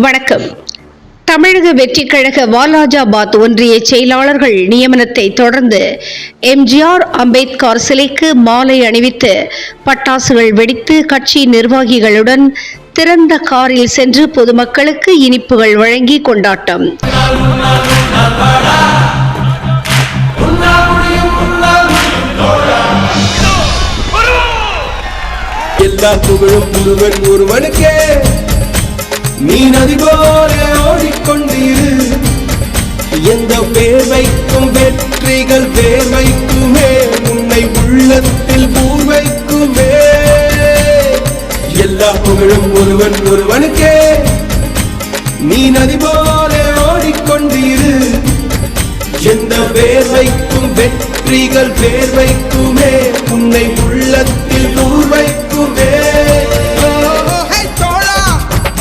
வணக்கம். தமிழக வெற்றி கழக வாலாஜாபாத் ஒன்றிய செயலாளர்கள் நியமனத்தை தொடர்ந்து எம்ஜிஆர் அம்பேத்கர் சிலைக்கு மாலை அணிவித்து பட்டாசுகள் வெடித்து கட்சி நிர்வாகிகளுடன் திறந்த காரில் சென்று பொதுமக்களுக்கு இனிப்புகள் வழங்கி கொண்டாட்டம். எல்லா புகழும் முருகன் ஒருவனுக்கே. நீ நதி போல ஓடிக்கொண்டிரு. எந்த வேர்வைக்கும் வெற்றிகள் வேர்வைக்குமே உன்னை உள்ளத்தில் பூர்வைக்குமே. எல்லா புகழும் ஒருவன் ஒருவனுக்கே. நீ நதி போல ஓடிக்கொண்டிரு. எந்த வேர்வைக்கும் வெற்றிகள் வேர்வைக்குமே உன்னை